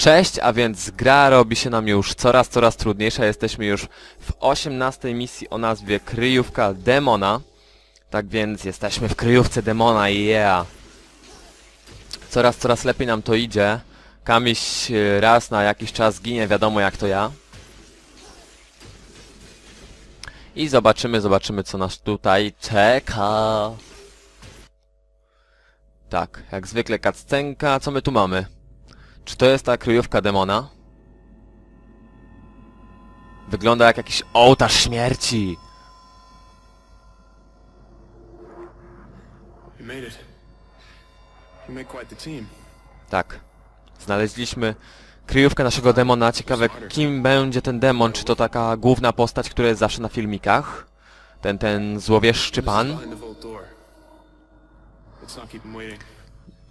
Cześć, a więc gra robi się nam już coraz, coraz trudniejsza. Jesteśmy już w 18 misji o nazwie Kryjówka Demona. Tak więc jesteśmy w kryjówce demona, yeah! Coraz, coraz lepiej nam to idzie. Kamiś e, raz na jakiś czas ginie, wiadomo jak to ja. I zobaczymy, zobaczymy co nas tutaj czeka. Tak, jak zwykle kaccenka. Co my tu mamy? Czy to jest ta kryjówka demona? Wygląda jak jakiś ołtarz śmierci. Tak. Znaleźliśmy kryjówkę naszego demona. Ciekawe kim będzie ten demon. Czy to taka główna postać, która jest zawsze na filmikach? Ten, ten złowieszczy pan? Not waiting.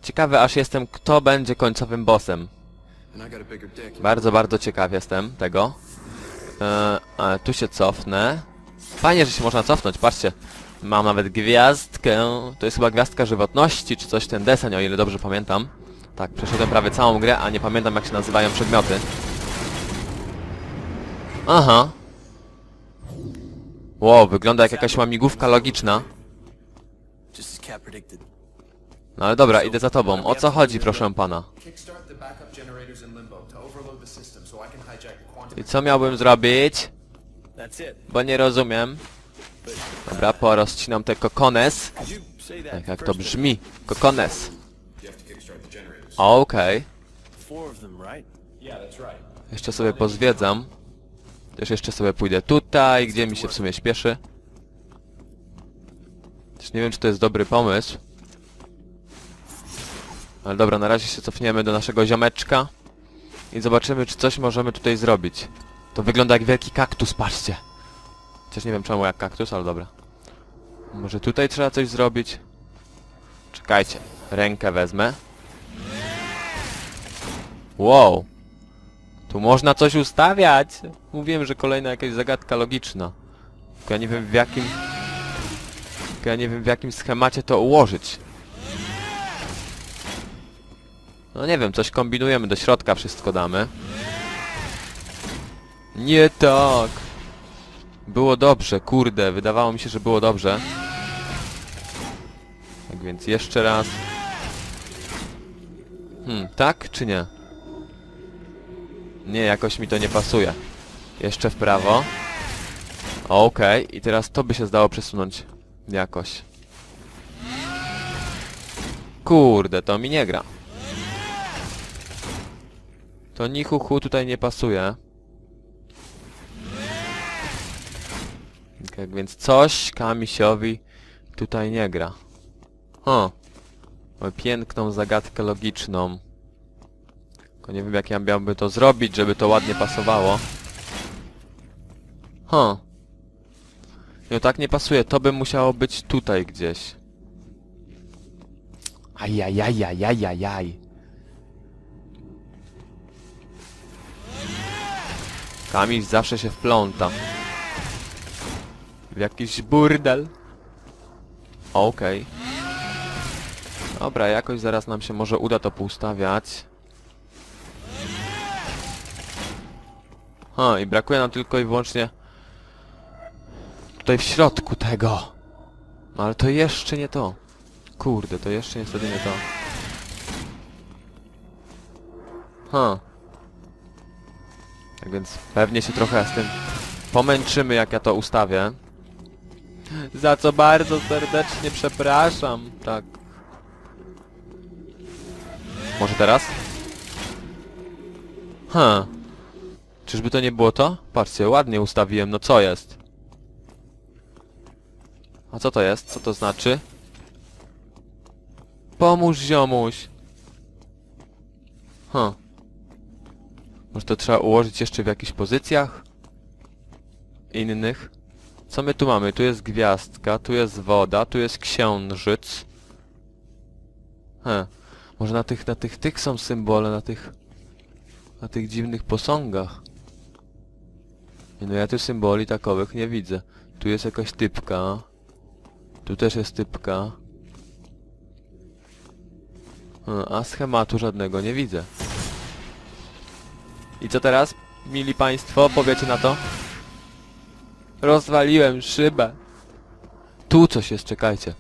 Ciekawy aż jestem, kto będzie końcowym bossem. Bardzo, bardzo ciekaw jestem tego. E, tu się cofnę. Fajnie, że się można cofnąć, patrzcie. Mam nawet gwiazdkę. To jest chyba gwiazdka żywotności, czy coś ten deseń, o ile dobrze pamiętam. Tak, przeszedłem prawie całą grę, a nie pamiętam jak się nazywają przedmioty. Aha. Wow, wygląda jak jakaś łamigłówka logiczna. No ale dobra, idę za tobą. O co chodzi, proszę pana? I co miałbym zrobić? Bo nie rozumiem. Dobra, porozcinam te kokones. Tak jak to brzmi. Kokones. Okej. Right. Jeszcze sobie pozwiedzam. Też jeszcze sobie pójdę tutaj, gdzie mi się w sumie śpieszy. Też nie wiem, czy to jest dobry pomysł. Ale dobra, na razie się cofniemy do naszego ziomeczka. I zobaczymy, czy coś możemy tutaj zrobić. To wygląda jak wielki kaktus, patrzcie. Chociaż nie wiem czemu jak kaktus, ale dobra. Może tutaj trzeba coś zrobić? Czekajcie. Rękę wezmę. Wow. Tu można coś ustawiać. Mówiłem, że kolejna jakaś zagadka logiczna. Tylko ja nie wiem w jakim... Tylko ja nie wiem w jakim schemacie to ułożyć. No nie wiem, coś kombinujemy, do środka wszystko damy. Nie tak! Było dobrze, kurde, wydawało mi się, że było dobrze. Tak więc jeszcze raz. Hmm, tak czy nie? Nie, jakoś mi to nie pasuje. Jeszcze w prawo. Okej, i teraz to by się zdało przesunąć jakoś. Kurde, to mi nie gra. To ni hu, hu tutaj nie pasuje. Tak więc coś Kamisiowi tutaj nie gra. O, mamy piękną zagadkę logiczną. Tylko nie wiem jak ja miałbym to zrobić, żeby to ładnie pasowało. Huh. No tak nie pasuje, to by musiało być tutaj gdzieś. Ajajajajajajaj. Kamil zawsze się wpląta. W jakiś burdel. Okej. Dobra, jakoś zaraz nam się może uda to poustawiać. Ha, i brakuje nam tylko i wyłącznie tutaj w środku tego. No ale to jeszcze nie to. Kurde, to jeszcze niestety nie to. Ha. Tak więc pewnie się trochę z tym pomęczymy, jak ja to ustawię. Za co bardzo serdecznie przepraszam. Tak. Może teraz? Ha. Czyżby to nie było to? Patrzcie, ładnie ustawiłem, no co jest? A co to jest? Co to znaczy? Pomóż ziomuś! Huh. Może to trzeba ułożyć jeszcze w jakichś pozycjach? Innych? Co my tu mamy? Tu jest gwiazdka, tu jest woda, tu jest księżyc. He. Może na tych, na tych, tych są symbole, na tych... Na tych dziwnych posągach. No ja tu symboli takowych nie widzę. Tu jest jakaś typka. Tu też jest typka. A, A schematu żadnego nie widzę. I co teraz, mili państwo, powiecie na to? Rozwaliłem szybę. Tu coś jest, czekajcie.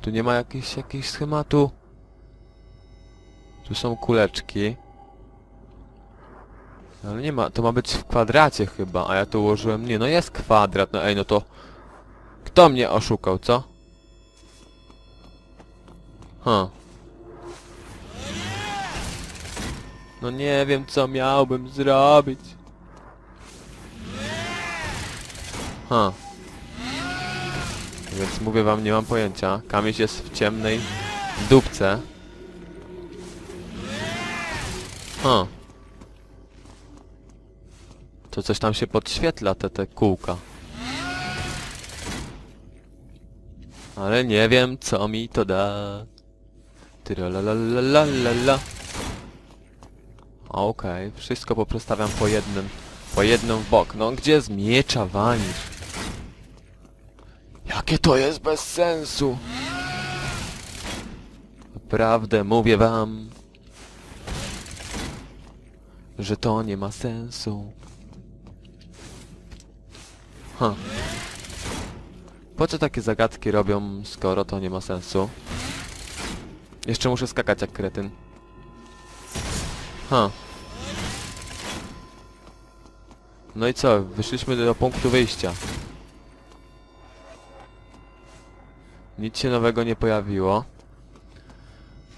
Tu nie ma jakiejś, jakiegoś schematu. Tu są kuleczki. Ale nie ma, to ma być w kwadracie chyba, a ja to ułożyłem, nie no jest kwadrat, no ej no to... Kto mnie oszukał, co? Huh. No nie wiem co miałbym zrobić. Ha. Więc mówię wam, nie mam pojęcia. Kamiś jest w ciemnej dupce. Ha. To coś tam się podświetla, te, te kółka. Ale nie wiem, co mi to da. Tyralalalala. Okej, wszystko poprostawiam po jednym, po jednym w bok. No gdzie z miecza? Jakie to jest bez sensu? Naprawdę mówię wam, że to nie ma sensu. Ha. Po co takie zagadki robią, skoro to nie ma sensu? Jeszcze muszę skakać jak kretyn. Ha. No i co? Wyszliśmy do punktu wyjścia. Nic się nowego nie pojawiło.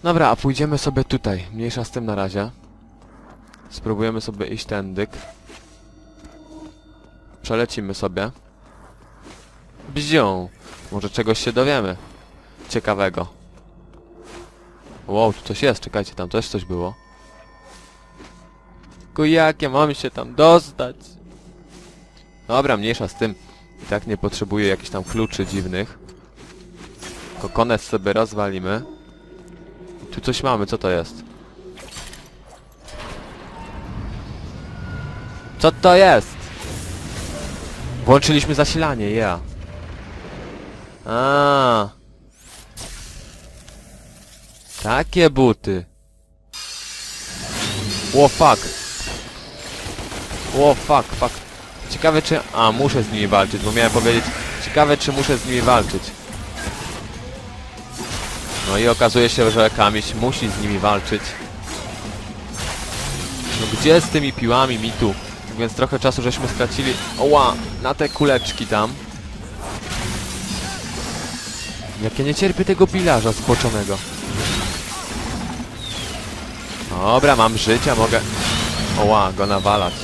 Dobra, a pójdziemy sobie tutaj. Mniejsza z tym na razie. Spróbujemy sobie iść tędyk. Przelecimy sobie. Bzią! Może czegoś się dowiemy. Ciekawego. Wow, tu coś jest, czekajcie, tam też coś było. Tylko jak ja mam się tam dostać? Dobra, mniejsza z tym. I tak nie potrzebuję jakichś tam kluczy dziwnych. Kokones sobie rozwalimy. Tu coś mamy, co to jest? Co to jest? Włączyliśmy zasilanie, ja. A. Takie buty. Ło fuck. Ło fuck, fuck. Ciekawe czy... A, muszę z nimi walczyć, bo miałem powiedzieć... Ciekawe czy muszę z nimi walczyć. No i okazuje się, że Kamiś musi z nimi walczyć. No gdzie z tymi piłami mi tu? Więc trochę czasu żeśmy stracili... Oła! Na te kuleczki tam. Jak ja nie cierpię tego pilarza zboczonego. Dobra, mam życia, mogę... Oła, go nawalać.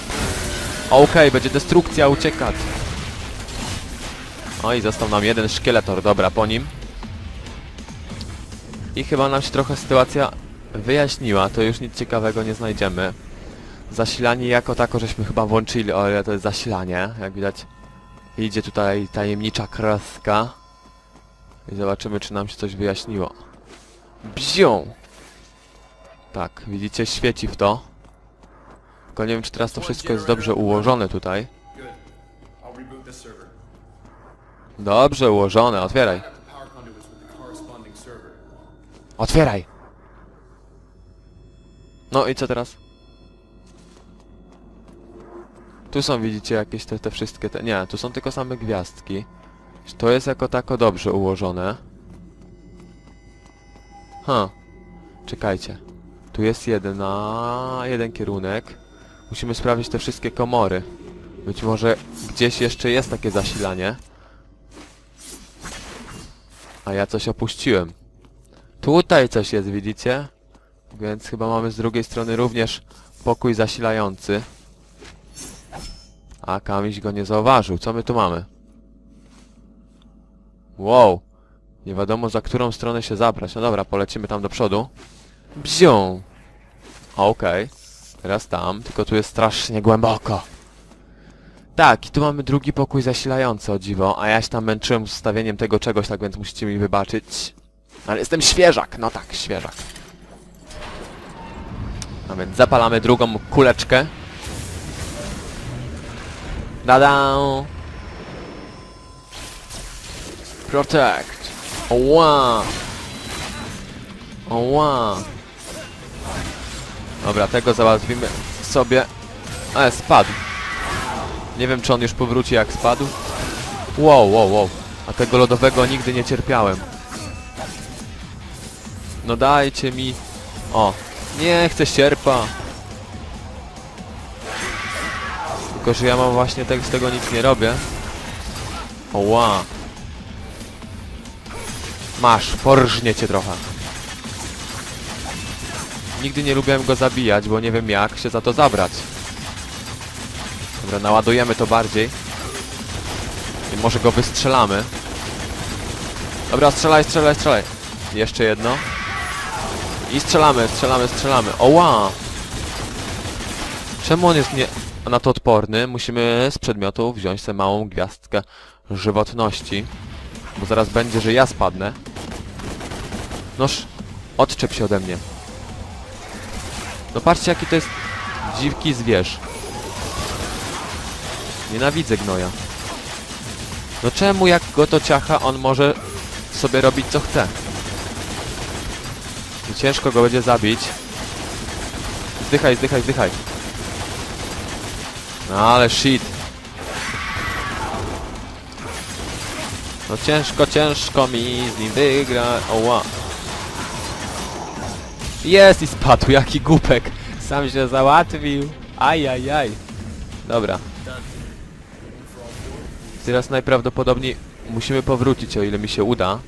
Okej, będzie destrukcja, uciekać. Oj, został nam jeden szkieletor, dobra, po nim. I chyba nam się trochę sytuacja wyjaśniła, to już nic ciekawego nie znajdziemy. Zasilanie jako tako żeśmy chyba włączyli, o ile to jest zasilanie, jak widać. Idzie tutaj tajemnicza kreska. I zobaczymy, czy nam się coś wyjaśniło. Bzią! Tak, widzicie, świeci w to. Tylko nie wiem, czy teraz to wszystko jest dobrze ułożone tutaj. Dobrze ułożone, otwieraj. Otwieraj! No i co teraz? Tu są, widzicie, jakieś te, te wszystkie te... Nie, tu są tylko same gwiazdki. To jest jako tako dobrze ułożone. Ha. Czekajcie. Tu jest jedna... jeden kierunek. Musimy sprawdzić te wszystkie komory. Być może gdzieś jeszcze jest takie zasilanie. A ja coś opuściłem. Tutaj coś jest, widzicie? Więc chyba mamy z drugiej strony również pokój zasilający. A Kamiś go nie zauważył. Co my tu mamy? Wow. Nie wiadomo za którą stronę się zabrać. No dobra, polecimy tam do przodu. Bzią. Okej. Teraz tam, tylko tu jest strasznie głęboko. Tak, i tu mamy drugi pokój zasilający, o dziwo, a ja się tam męczyłem z ustawieniem tego czegoś, tak więc musicie mi wybaczyć. Ale jestem świeżak, no tak, świeżak. A więc zapalamy drugą kuleczkę. Dada! Protect! Oła! Oła! Dobra, tego załatwimy sobie. Ale spadł. Nie wiem, czy on już powróci jak spadł. Wow, wow, wow. A tego lodowego nigdy nie cierpiałem. No dajcie mi... O. Nie chcę sierpa. Tylko, że ja mam właśnie tak, z tego nic nie robię. Oła. Masz, porżnie cię trochę. Nigdy nie lubiłem go zabijać, bo nie wiem jak się za to zabrać. Dobra, naładujemy to bardziej. I może go wystrzelamy. Dobra, strzelaj, strzelaj, strzelaj. Jeszcze jedno. I strzelamy, strzelamy, strzelamy. Oła! Czemu on jest nie... na to odporny? Musimy z przedmiotu wziąć sobie małą gwiazdkę żywotności. Bo zaraz będzie, że ja spadnę. Noż, odczep się ode mnie. No patrzcie jaki to jest dziwki zwierz. Nienawidzę gnoja. No czemu jak go to ciacha, on może sobie robić co chce? I ciężko go będzie zabić. Zdychaj, zdychaj, zdychaj. No ale shit. No ciężko, ciężko mi z nim wygra. Oła. Jest i spadł, jaki głupek. Sam się załatwił. Ajajaj. Dobra. Teraz najprawdopodobniej musimy powrócić, o ile mi się uda.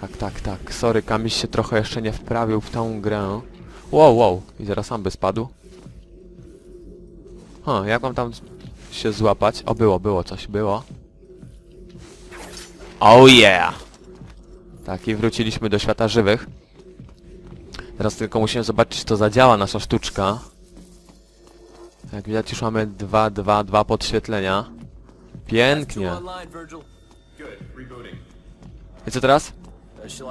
Tak, tak, tak. Sorry, Kamiś się trochę jeszcze nie wprawił w tą grę. Wow, wow. I zaraz sam by spadł. Ha, jak mam tam się złapać? O, było, było coś, było. Oh yeah! Tak, i wróciliśmy do świata żywych. Teraz tylko musimy zobaczyć, czy to zadziała nasza sztuczka. Jak widać już mamy dwa, dwa, dwa podświetlenia. Two Pięknie. I co teraz? Uh.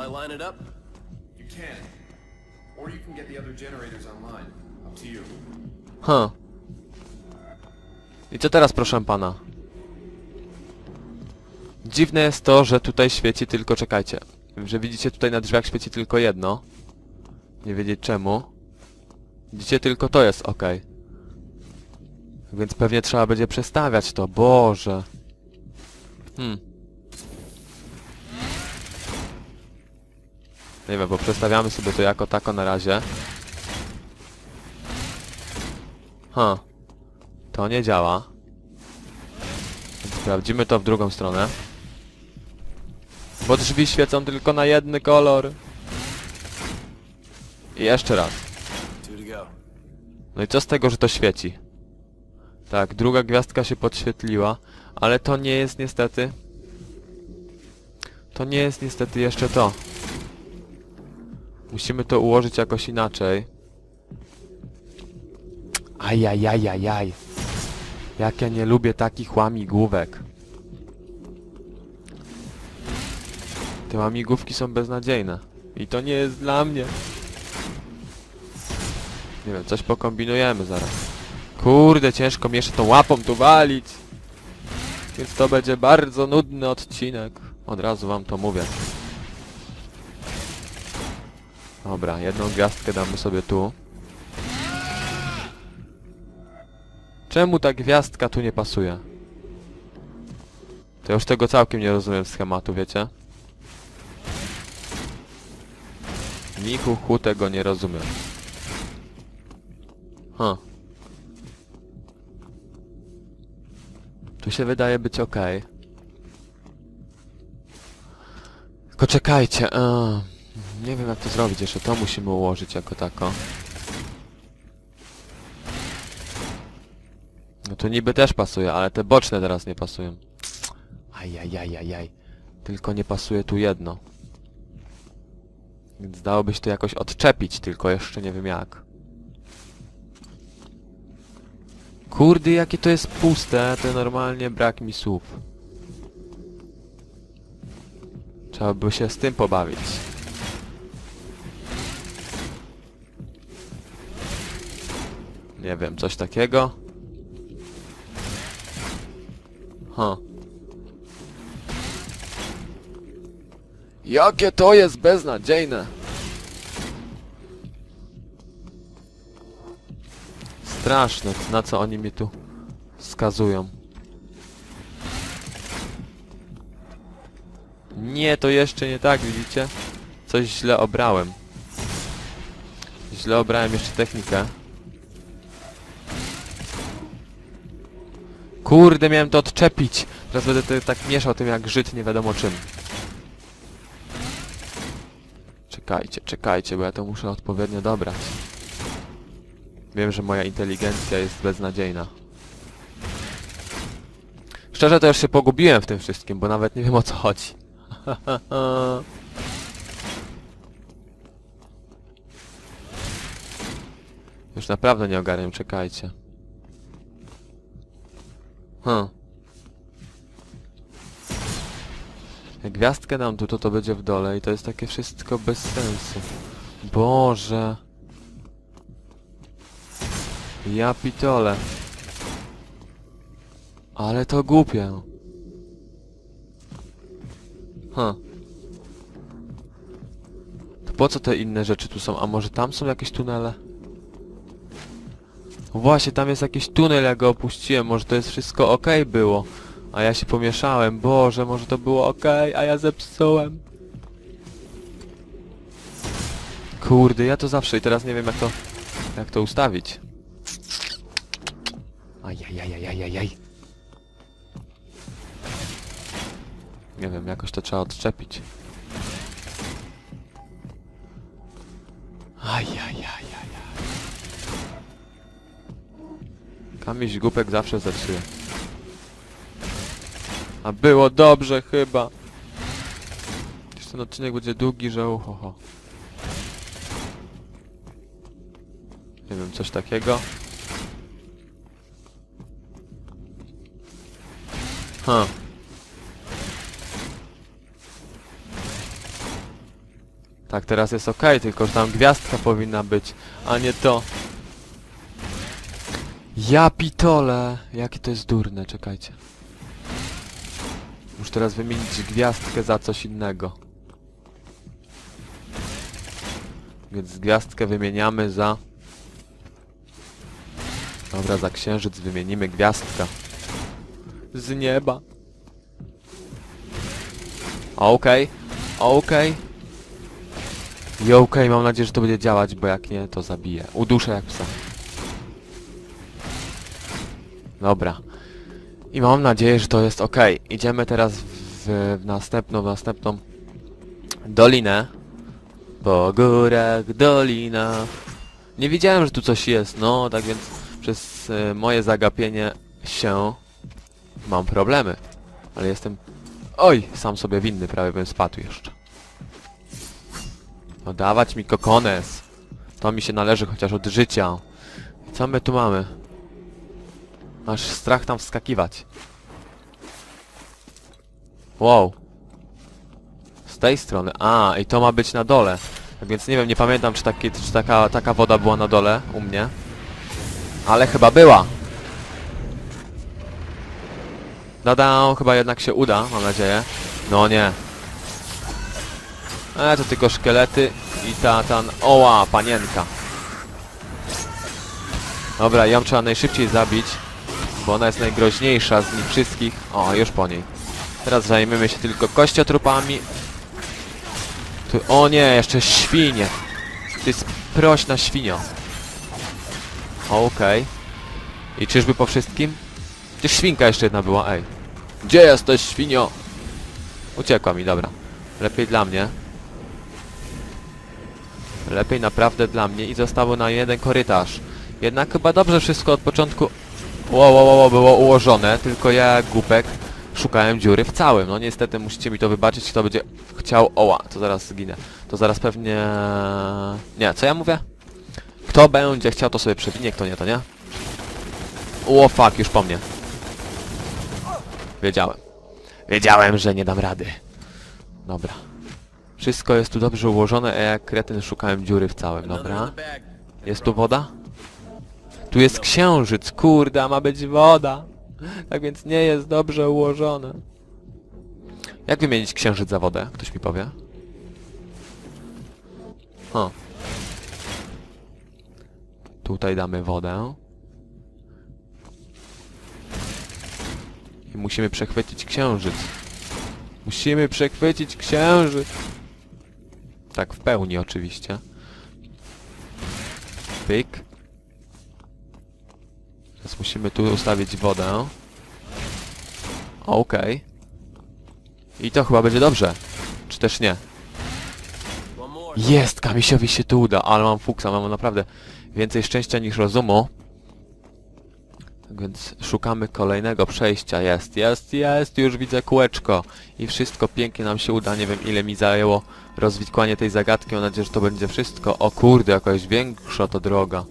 Huh. I co teraz, proszę pana? Dziwne jest to, że tutaj świeci tylko... Czekajcie. Że widzicie tutaj na drzwiach świeci tylko jedno. Nie wiedzieć czemu. Widzicie, tylko to jest ok. Więc pewnie trzeba będzie przestawiać to. Boże. Hmm. Nie wiem, bo przestawiamy sobie to jako tako na razie. Ha. To nie działa. Sprawdzimy to w drugą stronę. Bo drzwi świecą tylko na jedny kolor. I jeszcze raz. No i co z tego, że to świeci? Tak, druga gwiazdka się podświetliła, ale to nie jest niestety... To nie jest niestety jeszcze to. Musimy to ułożyć jakoś inaczej. Ajajajajaj. Jak ja nie lubię takich łamigłówek. Te łamigłówki są beznadziejne. I to nie jest dla mnie. Nie wiem, coś pokombinujemy zaraz. Kurde, ciężko mi jeszcze tą łapą tu walić. Więc to będzie bardzo nudny odcinek. Od razu wam to mówię. Dobra, jedną gwiazdkę damy sobie tu. Czemu ta gwiazdka tu nie pasuje? To już tego całkiem nie rozumiem schematu, wiecie? Ni hu, hu tego nie rozumiem. Huh. Tu się wydaje być ok. Tylko czekajcie. A, nie wiem jak to zrobić. Jeszcze to musimy ułożyć jako tako. No to niby też pasuje, ale te boczne teraz nie pasują. Ajajajajaj. Tylko nie pasuje tu jedno. Więc dałoby się to jakoś odczepić, tylko jeszcze nie wiem jak. Kurde, jakie to jest puste, to normalnie brak mi słów. Trzeba by się z tym pobawić. Nie wiem, coś takiego. Huh. Jakie to jest beznadziejne! Straszne, na co oni mnie tu skazują. Nie, to jeszcze nie tak, widzicie? Coś źle obrałem. Źle obrałem jeszcze technikę. Kurde, miałem to odczepić. Teraz będę te, tak mieszał tym jak Żyd nie wiadomo czym. Czekajcie, czekajcie, bo ja to muszę odpowiednio dobrać. Wiem, że moja inteligencja jest beznadziejna. Szczerze to już się pogubiłem w tym wszystkim, bo nawet nie wiem o co chodzi. Już naprawdę nie ogarniam, czekajcie. Hm. Jak gwiazdkę dam tu, to to będzie w dole i to jest takie wszystko bez sensu. Boże. Ja pitole. Ale to głupie. Hm. To po co te inne rzeczy tu są? A może tam są jakieś tunele? Właśnie, tam jest jakiś tunel, ja go opuściłem. Może to jest wszystko ok było. A ja się pomieszałem. Boże, może to było ok, a ja zepsułem. Kurde, ja to zawsze i teraz nie wiem jak to... Jak to ustawić. Ajajajajajajaj. Nie wiem, jakoś to trzeba odczepić. Ajajajajaj. Kamiś głupek zawsze zepsuje. A było dobrze chyba. Jeszcze ten odcinek będzie długi, że uhoho. Nie wiem, coś takiego. Ha. Tak, teraz jest ok, tylko że tam gwiazdka powinna być, a nie to. Ja pitole! Jakie to jest durne, czekajcie. Muszę teraz wymienić gwiazdkę za coś innego. Więc gwiazdkę wymieniamy za... Dobra, za księżyc wymienimy gwiazdkę. Z nieba. Okej, okej. I okej, mam nadzieję, że to będzie działać, bo jak nie, to zabiję. Uduszę jak psa. Dobra. I mam nadzieję, że to jest ok. Idziemy teraz w, w następną, w następną dolinę. Po górach dolina. Nie wiedziałem, że tu coś jest, no, tak więc przez e, moje zagapienie się mam problemy. Ale jestem... Oj, sam sobie winny, prawie bym spadł jeszcze. No dawać mi kokones. To mi się należy chociaż od życia. Co my tu mamy? Masz strach tam wskakiwać. Wow. Z tej strony. A, i to ma być na dole. Tak więc nie wiem, nie pamiętam czy, taki, czy taka, taka woda była na dole u mnie. Ale chyba była. Dada, chyba jednak się uda, mam nadzieję. No nie. E, to tylko szkielety i ta, ta... Oła, panienka. Dobra, ją trzeba najszybciej zabić. Bo ona jest najgroźniejsza z nich wszystkich. O, już po niej. Teraz zajmiemy się tylko kościotrupami. Tu, o nie, jeszcze świnie. Ty jest prośna świnio. Okej. I czyżby po wszystkim? Gdzieś świnka jeszcze jedna była, ej. Gdzie jesteś, świnio? Uciekła mi, dobra. Lepiej dla mnie. Lepiej naprawdę dla mnie i zostało na jeden korytarz. Jednak chyba dobrze wszystko od początku ło, ło, ło, było ułożone, tylko ja, głupek, szukałem dziury w całym. No niestety musicie mi to wybaczyć, kto będzie chciał... Oła, to zaraz zginę. To zaraz pewnie... Nie, co ja mówię? Kto będzie chciał, to sobie przewinie, kto nie, to nie. O, fuck, już po mnie. Wiedziałem. Wiedziałem, że nie dam rady. Dobra. Wszystko jest tu dobrze ułożone, a jak kretyn szukałem dziury w całym, dobra. Jest tu woda? Tu jest księżyc, kurde, ma być woda. Tak więc nie jest dobrze ułożone. Jak wymienić księżyc za wodę? Ktoś mi powie? O. Tutaj damy wodę. Musimy przechwycić księżyc. Musimy przechwycić księżyc. Tak, w pełni oczywiście. Pyk. Teraz musimy tu ustawić wodę. Okej. I to chyba będzie dobrze. Czy też nie? Jest! Kamisiowi się tu uda, ale mam fuksa, mam naprawdę więcej szczęścia niż rozumu. Tak więc szukamy kolejnego przejścia. Jest, jest, jest! Już widzę kółeczko. I wszystko pięknie nam się uda. Nie wiem ile mi zajęło rozwikłanie tej zagadki. Mam nadzieję, że to będzie wszystko. O kurde, jakaś większa to droga.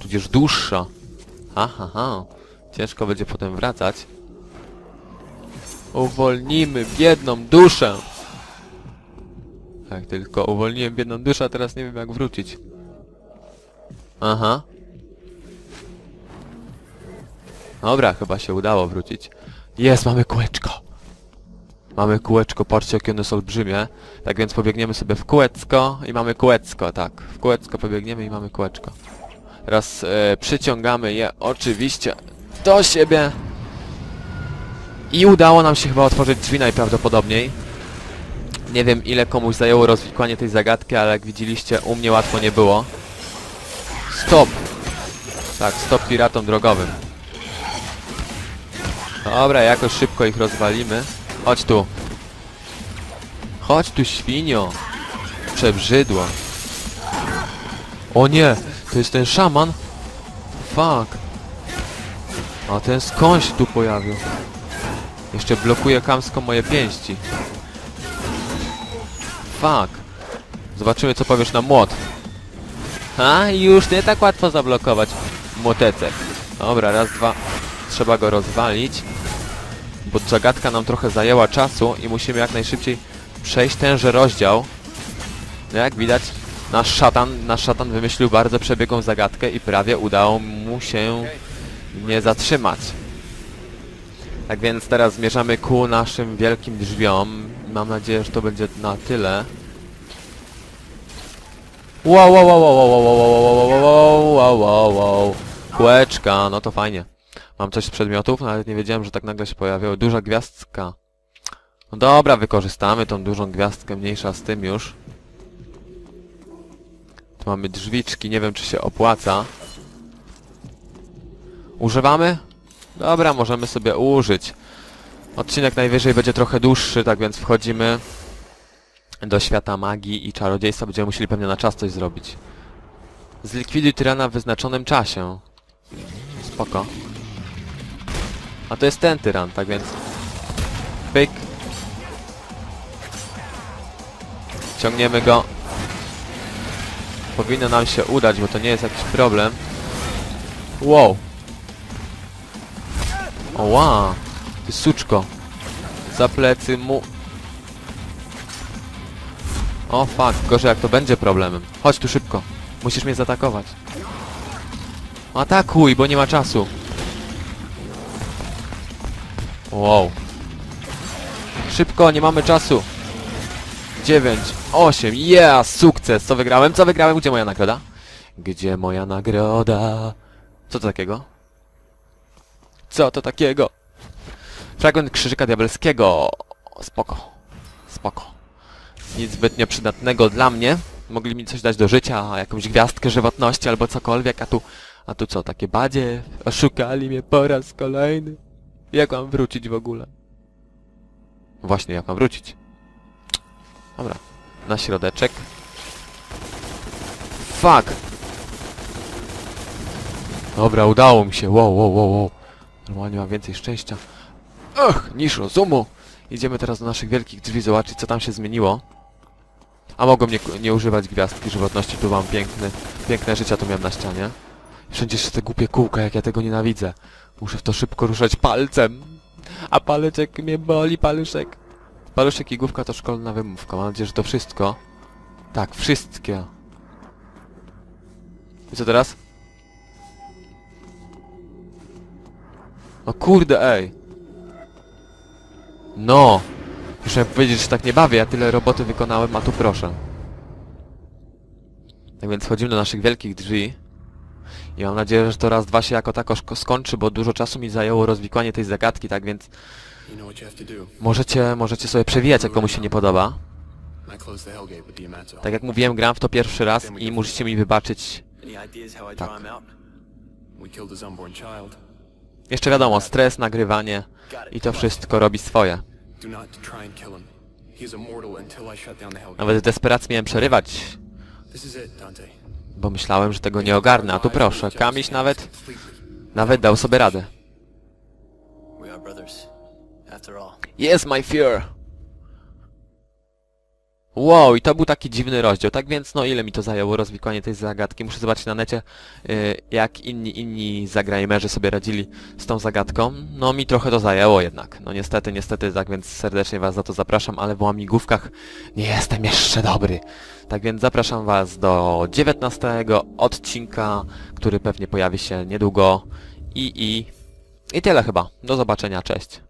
Tudzież dłuższa. Aha, ha. Ciężko będzie potem wracać. Uwolnimy biedną duszę! Tak, tylko uwolniłem biedną duszę, a teraz nie wiem jak wrócić. Aha. Dobra, chyba się udało wrócić. Jest, mamy kółeczko! Mamy kółeczko, patrzcie jakie one jest olbrzymie. Tak więc pobiegniemy sobie w kółeczko i mamy kółeczko, tak. W kółeczko pobiegniemy i mamy kółeczko. Teraz e, przyciągamy je oczywiście do siebie. I udało nam się chyba otworzyć drzwi najprawdopodobniej. Nie wiem ile komuś zajęło rozwikłanie tej zagadki, ale jak widzieliście u mnie łatwo nie było. Stop! Tak, stop piratom drogowym. Dobra, jakoś szybko ich rozwalimy. Chodź tu. Chodź tu, świnio. Przebrzydło. O nie, to jest ten szaman? Fuck. A ten skąd się tu pojawił? Jeszcze blokuje kamsko moje pięści. Fuck. Zobaczymy co powiesz na młot. A, już nie tak łatwo zablokować młotecek. Dobra, raz, dwa. Trzeba go rozwalić. Bo zagadka nam trochę zajęła czasu i musimy jak najszybciej przejść tenże rozdział. No jak widać, nasz szatan, nasz szatan wymyślił bardzo przebiegłą zagadkę i prawie udało mu się nie zatrzymać. Tak więc teraz zmierzamy ku naszym wielkim drzwiom. Mam nadzieję, że to będzie na tyle. Wow, wow, wow, wow, wow, wow, wow, wow, wow, wow, wow, wow. Kółeczka, no to fajnie. Mam coś z przedmiotów, nawet nie wiedziałem, że tak nagle się pojawiały. Duża gwiazdka. No dobra, wykorzystamy tą dużą gwiazdkę, mniejsza z tym już. Tu mamy drzwiczki, nie wiem czy się opłaca. Używamy? Dobra, możemy sobie użyć. Odcinek najwyżej będzie trochę dłuższy, tak więc wchodzimy do świata magii i czarodziejstwa. Będziemy musieli pewnie na czas coś zrobić. Zlikwiduj tyrana w wyznaczonym czasie. Spoko. A to jest ten tyran, tak więc... Pyk. Ciągniemy go. Powinno nam się udać, bo to nie jest jakiś problem. Wow. Oła, ty suczko. Za plecy mu... O fuck, gorzej jak to będzie problemem. Chodź tu szybko. Musisz mnie zaatakować. Atakuj, bo nie ma czasu. Wow. Szybko, nie mamy czasu. 9, 8, yeah, sukces. Co wygrałem? Co wygrałem? Gdzie moja nagroda? Gdzie moja nagroda? Co to takiego? Co to takiego? Fragment krzyżyka diabelskiego. Spoko. Spoko. Nic zbytnio przydatnego dla mnie. Mogli mi coś dać do życia, jakąś gwiazdkę żywotności albo cokolwiek, a tu... A tu co, takie badzie? Oszukali mnie po raz kolejny. Jak mam wrócić w ogóle? Właśnie, jak mam wrócić? Dobra. Na środeczek. Fuck! Dobra, udało mi się. Wow, wow, wow, wow. Normalnie mam więcej szczęścia. Ach, niż rozumu. Idziemy teraz do naszych wielkich drzwi zobaczyć, co tam się zmieniło. A mogłem nie, nie używać gwiazdki żywotności, tu mam piękny, piękne życia tu miałem na ścianie. Wszędzie jeszcze te głupie kółka, jak ja tego nienawidzę. Muszę w to szybko ruszać palcem. A paleczek mnie boli, paluszek. Paluszek i główka to szkolna wymówka. Mam nadzieję, że to wszystko. Tak, wszystkie. I co teraz? No kurde, ej. No. Miałem powiedzieć, że tak nie bawię, ja tyle roboty wykonałem, a tu proszę. Tak więc wchodzimy do naszych wielkich drzwi. I mam nadzieję, że to raz, dwa się jako tako skończy, bo dużo czasu mi zajęło rozwikłanie tej zagadki, tak więc możecie, możecie sobie przewijać, jak komuś się nie podoba. Tak jak mówiłem, gram w to pierwszy raz i musicie mi wybaczyć. Child. Jeszcze wiadomo, stres, nagrywanie i to wszystko robi swoje. Nawet w desperacji miałem przerywać, Bo myślałem, że tego nie ogarnę, a tu proszę, Kamiś nawet, nawet dał sobie radę. Yes, my fear! Wow, i to był taki dziwny rozdział, tak więc no ile mi to zajęło rozwikłanie tej zagadki? Muszę zobaczyć na necie, y, jak inni inni zagrajmerzy sobie radzili z tą zagadką. No mi trochę to zajęło jednak, no niestety, niestety, tak więc serdecznie was za to zapraszam, ale w łamigłówkach nie jestem jeszcze dobry. Tak więc zapraszam was do 19 odcinka, który pewnie pojawi się niedługo i i... I tyle chyba. Do zobaczenia, cześć.